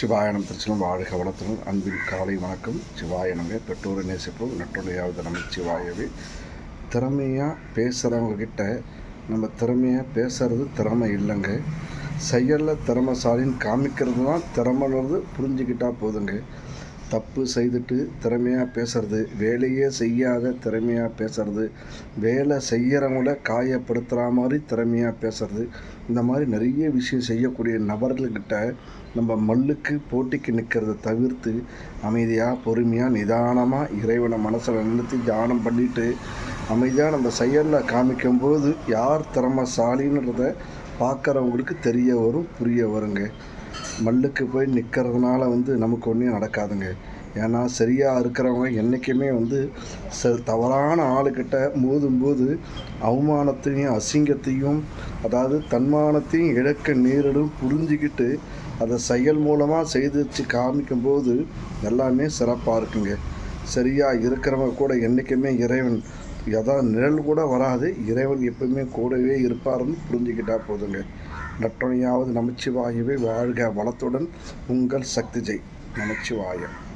சிவாயனம் திருச்சிலும் வாழ்க வளத்துடன். அன்பின் காலை வணக்கம். சிவாயனமே பெற்றோரை நேசிப்போம். நட்டுணையாவது நம்ம சிவாயவே. திறமையாக பேசுகிறவங்கக்கிட்ட நம்ம திறமையாக பேசுறது திறமை இல்லைங்க. செயலில் திறமைசாலின்னு காமிக்கிறது தான் திறமைன்றது புரிஞ்சுக்கிட்டால் போதுங்க. தப்பு செய்துட்டு திறமையாக பேசுறது வேலையே செய்யாத திறமையாக பேசுறது வேலை செய்கிறவங்கள காயப்படுத்துகிற மாதிரி திறமையாக பேசுறது இந்த மாதிரி நிறைய விஷயம் செய்யக்கூடிய நபர்கள்கிட்ட நம்ம மல்லுக்கு போட்டிக்கு நிற்கிறத தவிர்த்து அமைதியாக பொறுமையாக நிதானமாக இறைவனை மனசில் நிறுத்தி தியானம் பண்ணிட்டு அமைதியாக நம்ம செயலில் காமிக்கும்போது யார் திறமைசாலின்றத பார்க்குறவங்களுக்கு தெரிய வரும் புரிய வருங்க. மல்லுக்கு போய் நிற்கிறதுனால வந்து நமக்கு ஒன்றும் நடக்காதுங்க. ஏன்னா சரியாக இருக்கிறவங்க என்றைக்குமே வந்து ச தவறான ஆளுக்கிட்ட மோதும்போது அவமானத்தையும் அசிங்கத்தையும் அதாவது தன்மானத்தையும் இழக்க நேரிடும் புரிஞ்சுக்கிட்டு அதை செயல் மூலமாக செய்து வச்சு காமிக்கும்போது எல்லாமே சிறப்பாக இருக்குங்க. சரியாக இருக்கிறவங்க கூட என்றைக்குமே இறைவன் எதாவது நிழல் கூட வராது. இறைவன் எப்பவுமே கூடவே இருப்பாருன்னு புரிஞ்சுக்கிட்டா போதுங்க. நட்டுணையாவது நமச்சிவாயவே வாழ்க. வளத்துடன் உங்கள் சக்தி ஜெய். நமச்சிவாயம்.